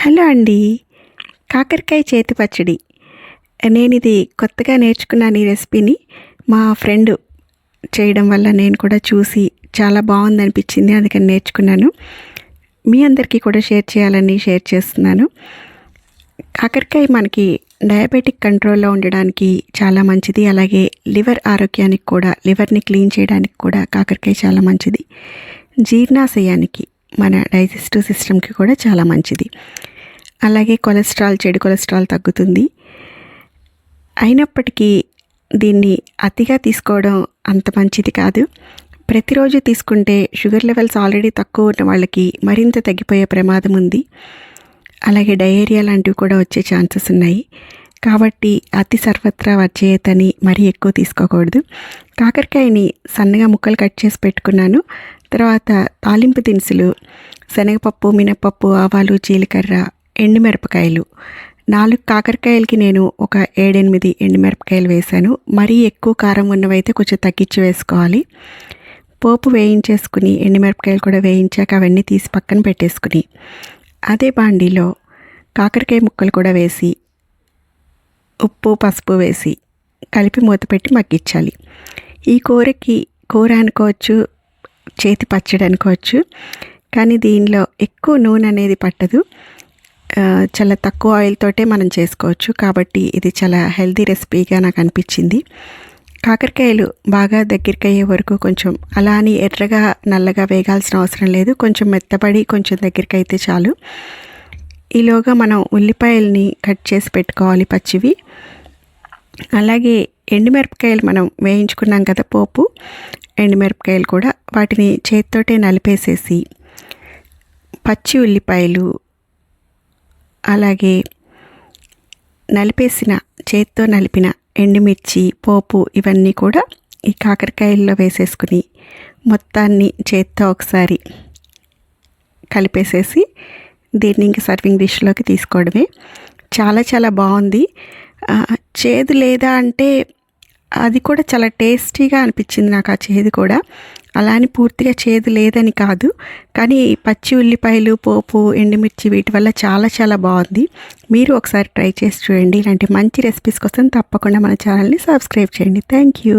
Hello అండి. కాకరకాయ చేతి పచ్చడి. నేను ఇది కొత్తగా నేర్చుకున్నాను ఈ రెసిపీని. మా ఫ్రెండ్ చేయడం వల్ల నేను కూడా చూసి చాలా బాగుంది అనిపించింది అందుకని నేర్చుకున్నాను. మీ అందరికీ కూడా షేర్ చేయాలని షేర్ చేస్తున్నాను. కాకరకాయ మనకి డయాబెటిక్ కంట్రోల్లో ఉండడానికి చాలా మంచిది అలాగే లివర్ ఆరోగ్యానికి కూడా లివర్ని క్లీన్ చేయడానికి కూడా కాకరకాయ చాలా మంచిది. జీర్ణాశయానికి. మన డైజెస్టివ్ సిస్టమ్కి కూడా చాలా మంచిది. అలాగే కొలెస్ట్రాల్ చెడు కొలెస్ట్రాల్ తగ్గుతుంది. అయినప్పటికీ దీన్ని అతిగా తీసుకోవడం అంత మంచిది కాదు. ప్రతిరోజు తీసుకుంటే షుగర్ లెవెల్స్ ఆల్రెడీ తక్కువ ఉన్న వాళ్ళకి మరింత తగ్గిపోయే ప్రమాదం ఉంది. అలాగే డయేరియా లాంటివి కూడా వచ్చే ఛాన్సెస్ ఉన్నాయి. కాబట్టి అతి సర్వత్రా వచ్చేతని మరీ ఎక్కువ తీసుకోకూడదు. కాకరకాయని సన్నగా ముక్కలు కట్ చేసి పెట్టుకున్నాను. తర్వాత తాలింపు దినుసులు శనగపప్పు మినపప్పు ఆవాలు జీలకర్ర ఎండుమిరపకాయలు నాలుగు కాకరకాయలకి నేను ఒక ఏడెనిమిది ఎండుమిరపకాయలు వేశాను. మరీ ఎక్కువ కారం ఉన్నవైతే కొంచెం తగ్గించి వేసుకోవాలి. పోపు వేయించేసుకుని ఎండుమిరపకాయలు కూడా వేయించాక అవన్నీ తీసి పక్కన పెట్టేసుకుని అదే బాండీలో కాకరకాయ ముక్కలు కూడా వేసి ఉప్పు పసుపు వేసి కలిపి మూత పెట్టి మగ్గించాలి. ఈ కూరకి కూర అనుకోవచ్చు చేతి పచ్చడి అనుకోవచ్చు. కానీ దీనిలో ఎక్కువ నూనె అనేది పట్టదు. చాలా తక్కువ ఆయిల్ తోటే మనం చేసుకోవచ్చు. కాబట్టి ఇది చాలా హెల్తీ రెసిపీగా నాకు అనిపించింది. కాకరకాయలు బాగా దగ్గరికి అయ్యే వరకు కొంచెం అలా అని ఎర్రగా నల్లగా వేగాల్సిన అవసరం లేదు. కొంచెం మెత్తబడి కొంచెం దగ్గరికి అయితే చాలు. ఈలోగా మనం ఉల్లిపాయల్ని కట్ చేసి పెట్టుకోవాలి పచ్చివి. అలాగే ఎండుమిరపకాయలు మనం వేయించుకున్నాం కదా పోపు ఎండుమిరపకాయలు కూడా వాటిని చేతితోటే నలిపేసేసి పచ్చి ఉల్లిపాయలు అలాగే నలిపేసిన చేత్తో నలిపిన ఎండుమిర్చి పోపు ఇవన్నీ కూడా ఈ కాకరకాయల్లో వేసేసుకుని మొత్తాన్ని చేత్తో ఒకసారి కలిపేసేసి దీన్ని ఇంక సర్వింగ్ డిష్లోకి తీసుకోవడమే. చాలా చాలా బాగుంది. చేదు లేదా అంటే అది కూడా చాలా టేస్టీగా అనిపించింది నాకు ఆ చేదు కూడా. అలా అని పూర్తిగా చేదు లేదని కాదు కానీ పచ్చి ఉల్లిపాయలు పోపు ఎండుమిర్చి వీటి వల్ల చాలా చాలా బాగుంది. మీరు ఒకసారి ట్రై చేసి చూడండి. ఇలాంటి మంచి రెసిపీస్ కోసం తప్పకుండా మన ఛానల్ని సబ్స్క్రైబ్ చేయండి. Thank you